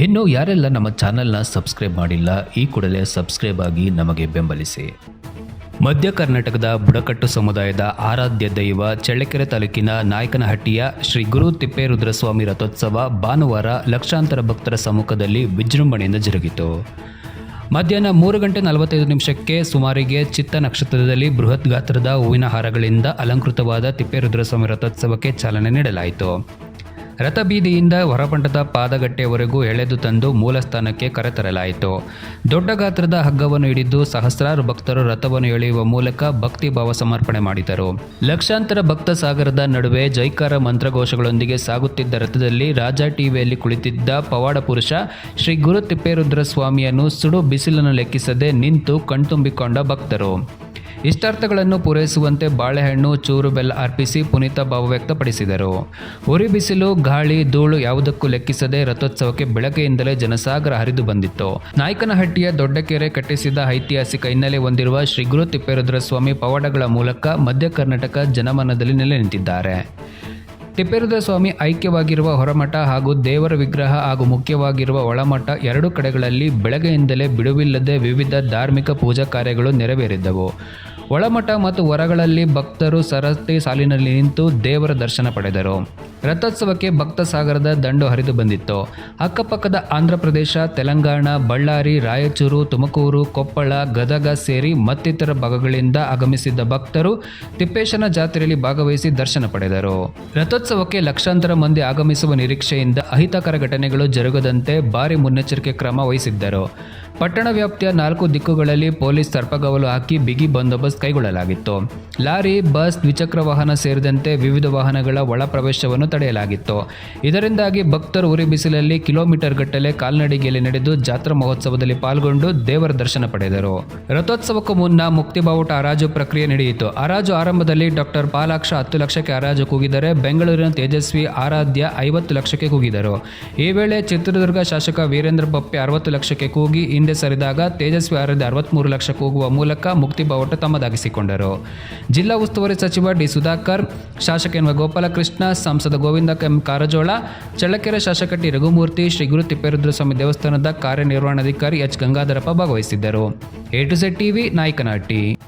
ಇನ್ನು ಯಾರೆಲ್ಲ ನಮ್ಮ ಚಾನೆಲ್ನ ಸಬ್ಸ್ಕ್ರೈಬ್ ಮಾಡಿಲ್ಲ, ಈ ಕೂಡಲೇ ಸಬ್ಸ್ಕ್ರೈಬ್ ಆಗಿ ನಮಗೆ ಬೆಂಬಲಿಸಿ. ಮಧ್ಯ ಕರ್ನಾಟಕದ ಬುಡಕಟ್ಟು ಸಮುದಾಯದ ಆರಾಧ್ಯ ದೈವ ಚಳ್ಳಕೆರೆ ತಾಲೂಕಿನ ನಾಯಕನಹಟ್ಟಿಯ ಶ್ರೀ ಗುರು ತಿಪ್ಪೇರುದ್ರಸ್ವಾಮಿ ರಥೋತ್ಸವ ಭಾನುವಾರ ಲಕ್ಷಾಂತರ ಭಕ್ತರ ಸಮ್ಮುಖದಲ್ಲಿ ವಿಜೃಂಭಣೆಯಿಂದ ಜರುಗಿತು. ಮಧ್ಯಾಹ್ನ ಮೂರು ಗಂಟೆ ನಲವತ್ತೈದು ನಿಮಿಷಕ್ಕೆ ಸುಮಾರಿಗೆ ಚಿತ್ತ ನಕ್ಷತ್ರದಲ್ಲಿ ಬೃಹತ್ ಗಾತ್ರದ ಹೂವಿನ ಹಾರಗಳಿಂದ ಅಲಂಕೃತವಾದ ತಿಪ್ಪೇರುದ್ರಸ್ವಾಮಿ ರಥೋತ್ಸವಕ್ಕೆ ಚಾಲನೆ ನೀಡಲಾಯಿತು. ರಥಬೀದಿಯಿಂದ ಹೊರಪಂಟದ ಪಾದಗಟ್ಟೆವರೆಗೂ ಎಳೆದು ತಂದು ಮೂಲ ಸ್ಥಾನಕ್ಕೆ ಕರೆತರಲಾಯಿತು. ದೊಡ್ಡ ಗಾತ್ರದ ಹಗ್ಗವನ್ನು ಹಿಡಿದು ಸಹಸ್ರಾರು ಭಕ್ತರು ರಥವನ್ನು ಎಳೆಯುವ ಮೂಲಕ ಭಕ್ತಿ ಭಾವ ಸಮರ್ಪಣೆ ಮಾಡಿದರು. ಲಕ್ಷಾಂತರ ಭಕ್ತ ಸಾಗರದ ನಡುವೆ ಜೈಕಾರ ಮಂತ್ರಘೋಷಗಳೊಂದಿಗೆ ಸಾಗುತ್ತಿದ್ದ ರಥದಲ್ಲಿ ರಾಜ ಟಿವಿಯಲ್ಲಿ ಕುಳಿತಿದ್ದ ಪವಾಡ ಪುರುಷ ಶ್ರೀ ಗುರು ತಿಪ್ಪೇರುದ್ರ ಸ್ವಾಮಿಯನ್ನು ಸುಡು ಬಿಸಿಲನ್ನು ಲೆಕ್ಕಿಸದೆ ನಿಂತು ಕಣ್ತುಂಬಿಕೊಂಡ ಭಕ್ತರು. ಇಷ್ಟಾರ್ಥಗಳನ್ನು ಪೂರೈಸುವಂತೆ ಬಾಳೆಹಣ್ಣು, ಚೂರು ಬೆಲ್ಲ ಅರ್ಪಿಸಿ ಪುನೀತ ಭಾವ ವ್ಯಕ್ತಪಡಿಸಿದರು. ಉರಿ ಬಿಸಿಲು, ಗಾಳಿ, ಧೂಳು ಯಾವುದಕ್ಕೂ ಲೆಕ್ಕಿಸದೆ ರಥೋತ್ಸವಕ್ಕೆ ಬೆಳಕೆಯಿಂದಲೇ ಜನಸಾಗರ ಹರಿದು ಬಂದಿತ್ತು. ನಾಯಕನಹಟ್ಟಿಯ ದೊಡ್ಡಕೆರೆ ಕಟ್ಟಿಸಿದ ಐತಿಹಾಸಿಕ ಹಿನ್ನೆಲೆ ಹೊಂದಿರುವ ಶ್ರೀ ಗುರು ಪವಾಡಗಳ ಮೂಲಕ ಮಧ್ಯ ಕರ್ನಾಟಕ ಜನಮನದಲ್ಲಿ ನೆಲೆ ನಿಂತಿದ್ದಾರೆ. ತಿಪ್ಪೇರುದ್ರ ಸ್ವಾಮಿ ಐಕ್ಯವಾಗಿರುವ ಹೊರಮಠ ಹಾಗೂ ದೇವರ ವಿಗ್ರಹ ಹಾಗೂ ಮುಖ್ಯವಾಗಿರುವ ಒಳಮಠ ಎರಡು ಕಡೆಗಳಲ್ಲಿ ಬೆಳಗ್ಗೆಯಿಂದಲೇ ಬಿಡುವಿಲ್ಲದೆ ವಿವಿಧ ಧಾರ್ಮಿಕ ಪೂಜಾ ಕಾರ್ಯಗಳು ನೆರವೇರಿದ್ದವು. ಒಳಮಠ ಮತ್ತು ಹೊರಗಳಲ್ಲಿ ಭಕ್ತರು ಸರತಿ ಸಾಲಿನಲ್ಲಿ ನಿಂತು ದೇವರ ದರ್ಶನ ಪಡೆದರು. ರಥೋತ್ಸವಕ್ಕೆ ಭಕ್ತ ಸಾಗರದ ದಂಡು ಹರಿದು ಬಂದಿತ್ತು. ಅಕ್ಕಪಕ್ಕದ ಆಂಧ್ರ ಪ್ರದೇಶ ತೆಲಂಗಾಣ, ಬಳ್ಳಾರಿ, ರಾಯಚೂರು, ತುಮಕೂರು, ಕೊಪ್ಪಳ, ಗದಗ ಸೇರಿ ಮತ್ತಿತರ ಭಾಗಗಳಿಂದ ಆಗಮಿಸಿದ್ದ ಭಕ್ತರು ತಿಪ್ಪೇಶನ ಜಾತ್ರೆಯಲ್ಲಿ ಭಾಗವಹಿಸಿ ದರ್ಶನ ಪಡೆದರು. ರಥೋತ್ಸವಕ್ಕೆ ಲಕ್ಷಾಂತರ ಮಂದಿ ಆಗಮಿಸುವ ನಿರೀಕ್ಷೆಯಿಂದ ಅಹಿತಕರ ಘಟನೆಗಳು ಜರುಗದಂತೆ ಭಾರಿ ಮುನ್ನೆಚ್ಚರಿಕೆ ಕ್ರಮ ವಹಿಸಿದ್ದರು. ಪಟ್ಟಣ ವ್ಯಾಪ್ತಿಯ ನಾಲ್ಕು ದಿಕ್ಕುಗಳಲ್ಲಿ ಪೊಲೀಸ್ ಸರ್ಪಗವಲು ಹಾಕಿ ಬಿಗಿ ಬಂದೋಬಸ್ತ್ ಕೈಗೊಳ್ಳಲಾಗಿತ್ತು. ಲಾರಿ, ಬಸ್, ದ್ವಿಚಕ್ರ ವಾಹನ ಸೇರಿದಂತೆ ವಿವಿಧ ವಾಹನಗಳ ಒಳ ಪ್ರವೇಶವನ್ನು ತಡೆಯಲಾಗಿತ್ತು. ಇದರಿಂದಾಗಿ ಭಕ್ತರು ಉರಿ ಬಿಸಿಲಲ್ಲಿ ಕಿಲೋಮೀಟರ್ ಗಟ್ಟಲೆ ಕಾಲ್ನಡಿಗೆಯಲ್ಲಿ ನಡೆದು ಜಾತ್ರಾ ಮಹೋತ್ಸವದಲ್ಲಿ ಪಾಲ್ಗೊಂಡು ದೇವರ ದರ್ಶನ ಪಡೆದರು. ರಥೋತ್ಸವಕ್ಕೂ ಮುನ್ನ ಮುಕ್ತಿ ಬಾವುಟ ಹರಾಜು ಪ್ರಕ್ರಿಯೆ ನಡೆಯಿತು. ಹರಾಜು ಆರಂಭದಲ್ಲಿ ಡಾಕ್ಟರ್ ಪಾಲಾಕ್ಷ ಹತ್ತು ಲಕ್ಷಕ್ಕೆ ಹರಾಜು ಕೂಗಿದರೆ ಬೆಂಗಳೂರಿನ ತೇಜಸ್ವಿ ಆರಾಧ್ಯ ಐವತ್ತು ಲಕ್ಷಕ್ಕೆ ಕೂಗಿದರು. ಈ ವೇಳೆ ಚಿತ್ರದುರ್ಗ ಶಾಸಕ ವೀರೇಂದ್ರ ಬಪ್ಪೆ ಅರವತ್ತು ಲಕ್ಷಕ್ಕೆ ಕೂಗಿ ಹಿಂದೆ ಸರಿದಾಗ ತೇಜಸ್ವಿ ಆರ್ಯದ ಅರವತ್ಮೂರು ಲಕ್ಷ ಕೂಗುವ ಮೂಲಕ ಮುಕ್ತಿ ಬಾವುಟ ತಮ್ಮದಾಗಿಸಿಕೊಂಡರು. ಜಿಲ್ಲಾ ಉಸ್ತುವಾರಿ ಸಚಿವ ಡಿ ಸುಧಾಕರ್, ಶಾಸಕ ಎನ್ವ ಗೋಪಾಲಕೃಷ್ಣ, ಸಂಸದ ಗೋವಿಂದ ಎಂ ಕಾರಜೋಳ, ಚಳ್ಳಕೆರೆ ಶಾಸಕ ಟಿ ರಘುಮೂರ್ತಿ, ಶ್ರೀ ಗುರು ತಿಪ್ಪೇರುದ್ರಸ್ವಾಮಿ ದೇವಸ್ಥಾನದ ಕಾರ್ಯನಿರ್ವಹಣಾಧಿಕಾರಿ ಎಚ್ ಗಂಗಾಧರಪ್ಪ ಭಾಗವಹಿಸಿದ್ದರು. A to Z TV, Nayakanahatti.